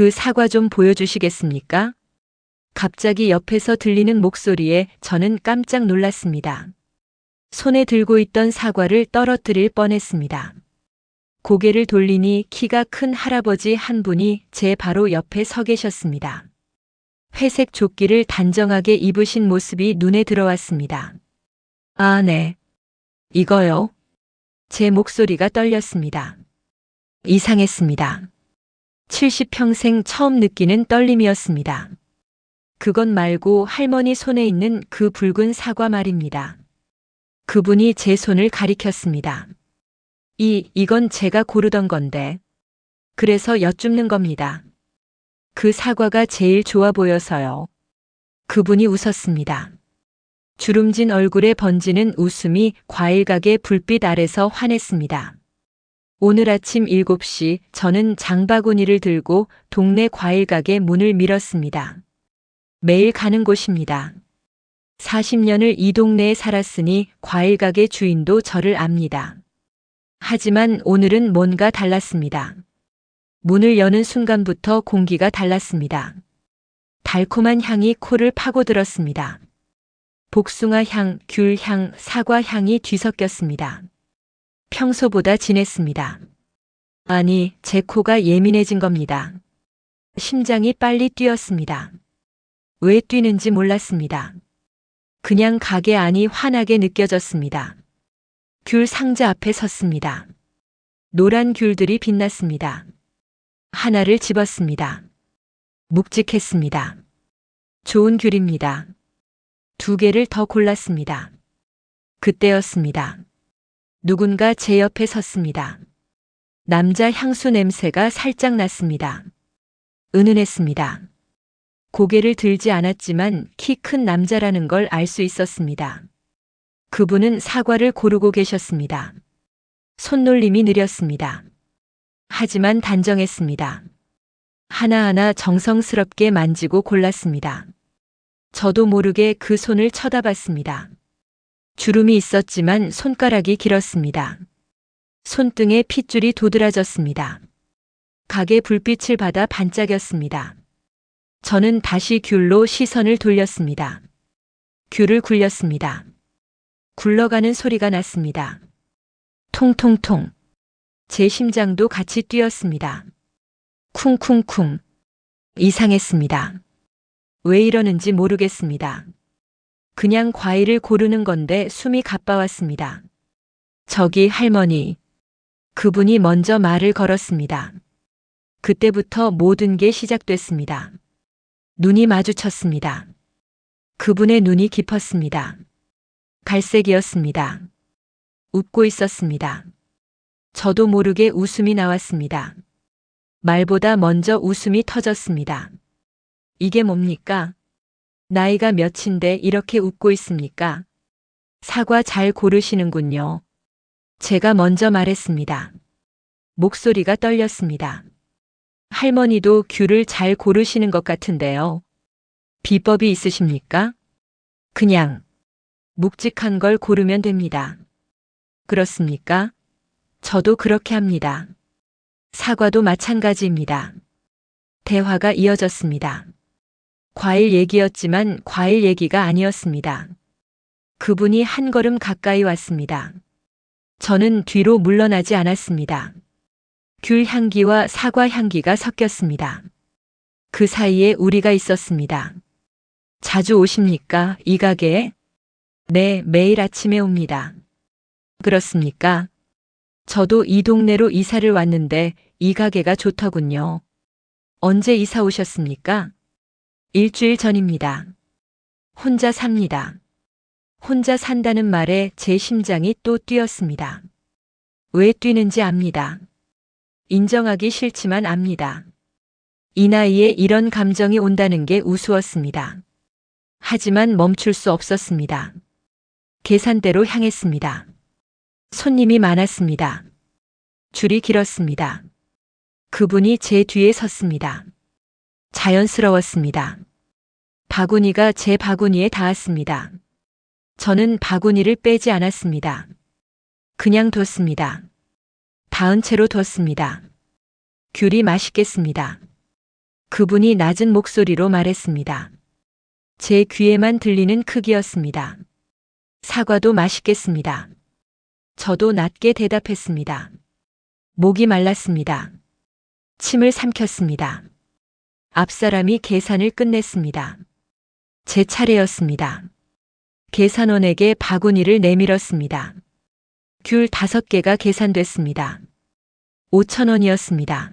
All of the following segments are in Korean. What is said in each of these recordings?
그 사과 좀 보여주시겠습니까? 갑자기 옆에서 들리는 목소리에 저는 깜짝 놀랐습니다. 손에 들고 있던 사과를 떨어뜨릴 뻔했습니다. 고개를 돌리니 키가 큰 할아버지 한 분이 제 바로 옆에 서 계셨습니다. 회색 조끼를 단정하게 입으신 모습이 눈에 들어왔습니다. 아, 네. 이거요. 제 목소리가 떨렸습니다. 이상했습니다. 70평생 처음 느끼는 떨림이었습니다. 그것 말고 할머니 손에 있는 그 붉은 사과 말입니다. 그분이 제 손을 가리켰습니다. 이, 이건 제가 고르던 건데. 그래서 여쭙는 겁니다. 그 사과가 제일 좋아 보여서요. 그분이 웃었습니다. 주름진 얼굴에 번지는 웃음이 과일 가게 불빛 아래서 환했습니다. 오늘 아침 7시 저는 장바구니를 들고 동네 과일 가게 문을 밀었습니다. 매일 가는 곳입니다. 40년을 이 동네에 살았으니 과일 가게 주인도 저를 압니다. 하지만 오늘은 뭔가 달랐습니다. 문을 여는 순간부터 공기가 달랐습니다. 달콤한 향이 코를 파고들었습니다. 복숭아 향, 귤 향, 사과 향이 뒤섞였습니다. 평소보다 진했습니다. 아니, 제 코가 예민해진 겁니다. 심장이 빨리 뛰었습니다. 왜 뛰는지 몰랐습니다. 그냥 가게 안이 환하게 느껴졌습니다. 귤 상자 앞에 섰습니다. 노란 귤들이 빛났습니다. 하나를 집었습니다. 묵직했습니다. 좋은 귤입니다. 두 개를 더 골랐습니다. 그때였습니다. 누군가 제 옆에 섰습니다. 남자 향수 냄새가 살짝 났습니다. 은은했습니다. 고개를 들지 않았지만 키 큰 남자라는 걸 알 수 있었습니다. 그분은 사과를 고르고 계셨습니다. 손놀림이 느렸습니다. 하지만 단정했습니다. 하나하나 정성스럽게 만지고 골랐습니다. 저도 모르게 그 손을 쳐다봤습니다. 주름이 있었지만 손가락이 길었습니다. 손등에 핏줄이 도드라졌습니다. 가게 불빛을 받아 반짝였습니다. 저는 다시 귤로 시선을 돌렸습니다. 귤을 굴렸습니다. 굴러가는 소리가 났습니다. 통통통. 제 심장도 같이 뛰었습니다. 쿵쿵쿵. 이상했습니다. 왜 이러는지 모르겠습니다. 그냥 과일을 고르는 건데 숨이 가빠왔습니다. 저기 할머니. 그분이 먼저 말을 걸었습니다. 그때부터 모든 게 시작됐습니다. 눈이 마주쳤습니다. 그분의 눈이 깊었습니다. 갈색이었습니다. 웃고 있었습니다. 저도 모르게 웃음이 나왔습니다. 말보다 먼저 웃음이 터졌습니다. 이게 뭡니까? 나이가 몇인데 이렇게 웃고 있습니까? 사과 잘 고르시는군요. 제가 먼저 말했습니다. 목소리가 떨렸습니다. 할머니도 귤을 잘 고르시는 것 같은데요. 비법이 있으십니까? 그냥 묵직한 걸 고르면 됩니다. 그렇습니까? 저도 그렇게 합니다. 사과도 마찬가지입니다. 대화가 이어졌습니다. 과일 얘기였지만 과일 얘기가 아니었습니다. 그분이 한 걸음 가까이 왔습니다. 저는 뒤로 물러나지 않았습니다. 귤 향기와 사과 향기가 섞였습니다. 그 사이에 우리가 있었습니다. 자주 오십니까? 이 가게에? 네, 매일 아침에 옵니다. 그렇습니까? 저도 이 동네로 이사를 왔는데 이 가게가 좋더군요. 언제 이사 오셨습니까? 일주일 전입니다. 혼자 삽니다. 혼자 산다는 말에 제 심장이 또 뛰었습니다. 왜 뛰는지 압니다. 인정하기 싫지만 압니다. 이 나이에 이런 감정이 온다는 게 우스웠습니다. 하지만 멈출 수 없었습니다. 계산대로 향했습니다. 손님이 많았습니다. 줄이 길었습니다. 그분이 제 뒤에 섰습니다. 자연스러웠습니다. 바구니가 제 바구니에 닿았습니다. 저는 바구니를 빼지 않았습니다. 그냥 뒀습니다. 닿은 채로 뒀습니다. 귤이 맛있겠습니다. 그분이 낮은 목소리로 말했습니다. 제 귀에만 들리는 크기였습니다. 사과도 맛있겠습니다. 저도 낮게 대답했습니다. 목이 말랐습니다. 침을 삼켰습니다. 앞사람이 계산을 끝냈습니다. 제 차례였습니다. 계산원에게 바구니를 내밀었습니다. 귤 다섯 개가 계산됐습니다. 5천 원이었습니다.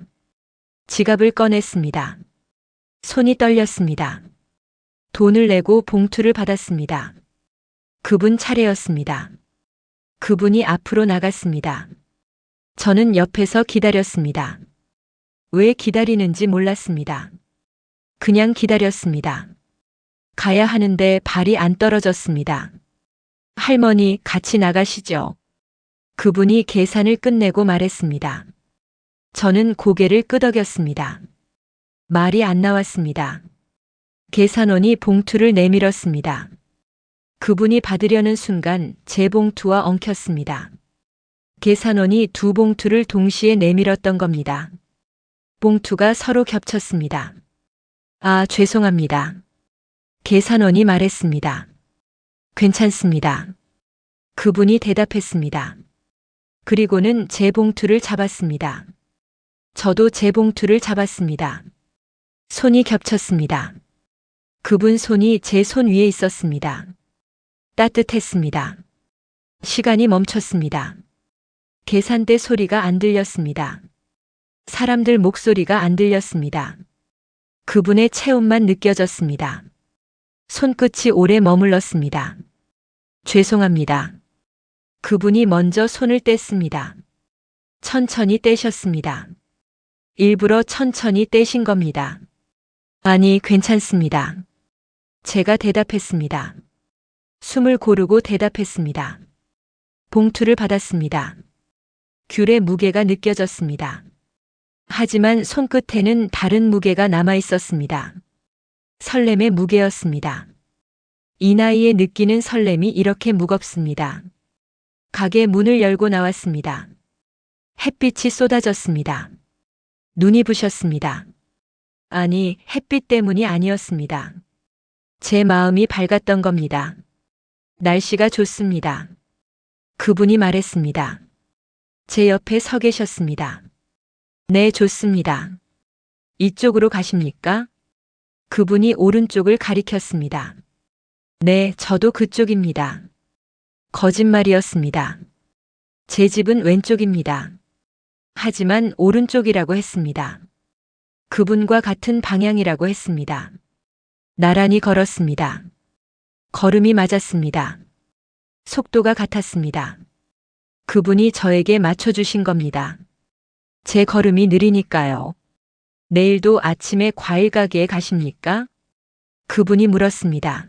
지갑을 꺼냈습니다. 손이 떨렸습니다. 돈을 내고 봉투를 받았습니다. 그분 차례였습니다. 그분이 앞으로 나갔습니다. 저는 옆에서 기다렸습니다. 왜 기다리는지 몰랐습니다. 그냥 기다렸습니다. 가야 하는데 발이 안 떨어졌습니다. 할머니 같이 나가시죠. 그분이 계산을 끝내고 말했습니다. 저는 고개를 끄덕였습니다. 말이 안 나왔습니다. 계산원이 봉투를 내밀었습니다. 그분이 받으려는 순간 제 봉투와 엉켰습니다. 계산원이 두 봉투를 동시에 내밀었던 겁니다. 봉투가 서로 겹쳤습니다. 아, 죄송합니다. 계산원이 말했습니다. 괜찮습니다. 그분이 대답했습니다. 그리고는 제 봉투를 잡았습니다. 저도 제 봉투를 잡았습니다. 손이 겹쳤습니다. 그분 손이 제 손 위에 있었습니다. 따뜻했습니다. 시간이 멈췄습니다. 계산대 소리가 안 들렸습니다. 사람들 목소리가 안 들렸습니다. 그분의 체온만 느껴졌습니다. 손끝이 오래 머물렀습니다. 죄송합니다. 그분이 먼저 손을 뗐습니다. 천천히 떼셨습니다. 일부러 천천히 떼신 겁니다. 아니, 괜찮습니다. 제가 대답했습니다. 숨을 고르고 대답했습니다. 봉투를 받았습니다. 귤의 무게가 느껴졌습니다. 하지만 손끝에는 다른 무게가 남아 있었습니다. 설렘의 무게였습니다. 이 나이에 느끼는 설렘이 이렇게 무겁습니다. 가게 문을 열고 나왔습니다. 햇빛이 쏟아졌습니다. 눈이 부셨습니다. 아니, 햇빛 때문이 아니었습니다. 제 마음이 밝았던 겁니다. 날씨가 좋습니다. 그분이 말했습니다. 제 옆에 서 계셨습니다. 네, 좋습니다. 이쪽으로 가십니까? 그분이 오른쪽을 가리켰습니다. 네, 저도 그쪽입니다. 거짓말이었습니다. 제 집은 왼쪽입니다. 하지만 오른쪽이라고 했습니다. 그분과 같은 방향이라고 했습니다. 나란히 걸었습니다. 걸음이 맞았습니다. 속도가 같았습니다. 그분이 저에게 맞춰주신 겁니다. 제 걸음이 느리니까요. 내일도 아침에 과일 가게에 가십니까? 그분이 물었습니다.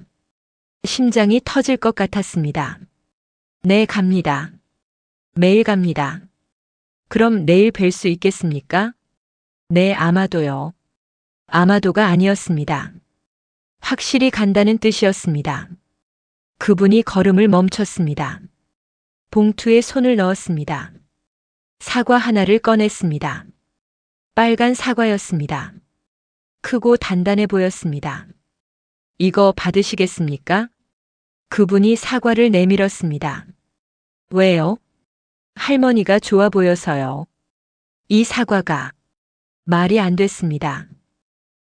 심장이 터질 것 같았습니다. 네, 갑니다. 매일 갑니다. 그럼 내일 뵐 수 있겠습니까? 네, 아마도요. 아마도가 아니었습니다. 확실히 간다는 뜻이었습니다. 그분이 걸음을 멈췄습니다. 봉투에 손을 넣었습니다. 사과 하나를 꺼냈습니다. 빨간 사과였습니다. 크고 단단해 보였습니다. 이거 받으시겠습니까? 그분이 사과를 내밀었습니다. 왜요? 할머니가 좋아 보여서요. 이 사과가 말이 안 됐습니다.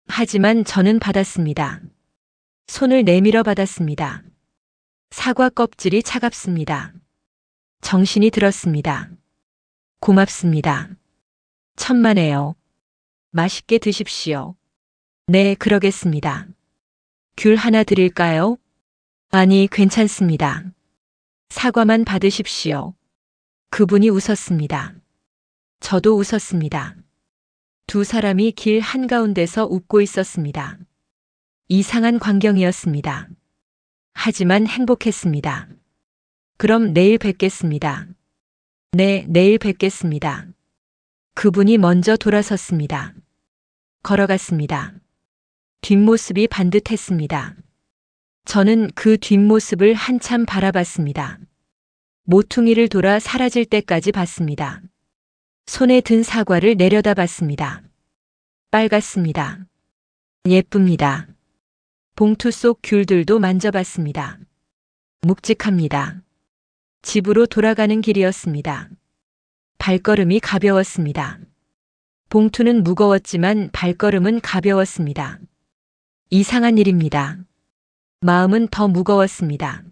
하지만 저는 받았습니다. 손을 내밀어 받았습니다. 사과 껍질이 차갑습니다. 정신이 들었습니다. 고맙습니다. 천만에요. 맛있게 드십시오. 네, 그러겠습니다. 귤 하나 드릴까요? 아니, 괜찮습니다. 사과만 받으십시오. 그분이 웃었습니다. 저도 웃었습니다. 두 사람이 길 한가운데서 웃고 있었습니다. 이상한 광경이었습니다. 하지만 행복했습니다. 그럼 내일 뵙겠습니다. 네, 내일 뵙겠습니다. 그분이 먼저 돌아섰습니다. 걸어갔습니다. 뒷모습이 반듯했습니다. 저는 그 뒷모습을 한참 바라봤습니다. 모퉁이를 돌아 사라질 때까지 봤습니다. 손에 든 사과를 내려다 봤습니다. 빨갛습니다. 예쁩니다. 봉투 속 귤들도 만져봤습니다. 묵직합니다. 집으로 돌아가는 길이었습니다. 발걸음이 가벼웠습니다. 봉투는 무거웠지만 발걸음은 가벼웠습니다. 이상한 일입니다. 마음은 더 무거웠습니다.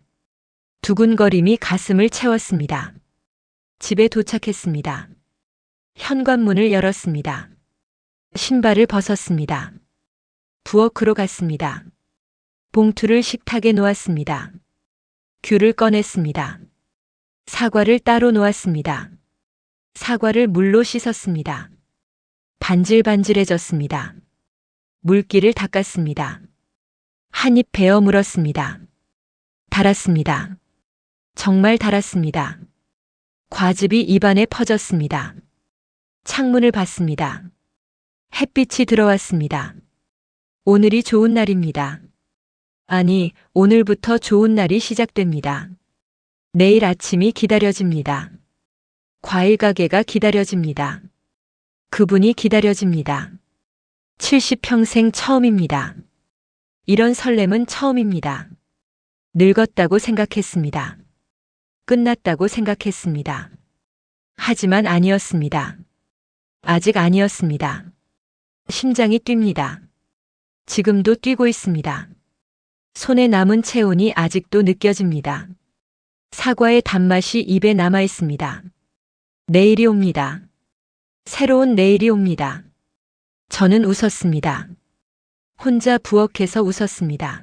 두근거림이 가슴을 채웠습니다. 집에 도착했습니다. 현관문을 열었습니다. 신발을 벗었습니다. 부엌으로 갔습니다. 봉투를 식탁에 놓았습니다. 귤을 꺼냈습니다. 사과를 따로 놓았습니다. 사과를 물로 씻었습니다. 반질반질해졌습니다. 물기를 닦았습니다. 한 입 베어 물었습니다. 달았습니다. 정말 달았습니다. 과즙이 입안에 퍼졌습니다. 창문을 봤습니다. 햇빛이 들어왔습니다. 오늘이 좋은 날입니다. 아니, 오늘부터 좋은 날이 시작됩니다. 내일 아침이 기다려집니다. 과일 가게가 기다려집니다. 그분이 기다려집니다. 70평생 처음입니다. 이런 설렘은 처음입니다. 늙었다고 생각했습니다. 끝났다고 생각했습니다. 하지만 아니었습니다. 아직 아니었습니다. 심장이 뜁니다. 지금도 뛰고 있습니다. 손에 남은 체온이 아직도 느껴집니다. 사과의 단맛이 입에 남아 있습니다. 내일이 옵니다. 새로운 내일이 옵니다. 저는 웃었습니다. 혼자 부엌에서 웃었습니다.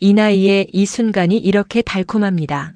이 나이에 이 순간이 이렇게 달콤합니다.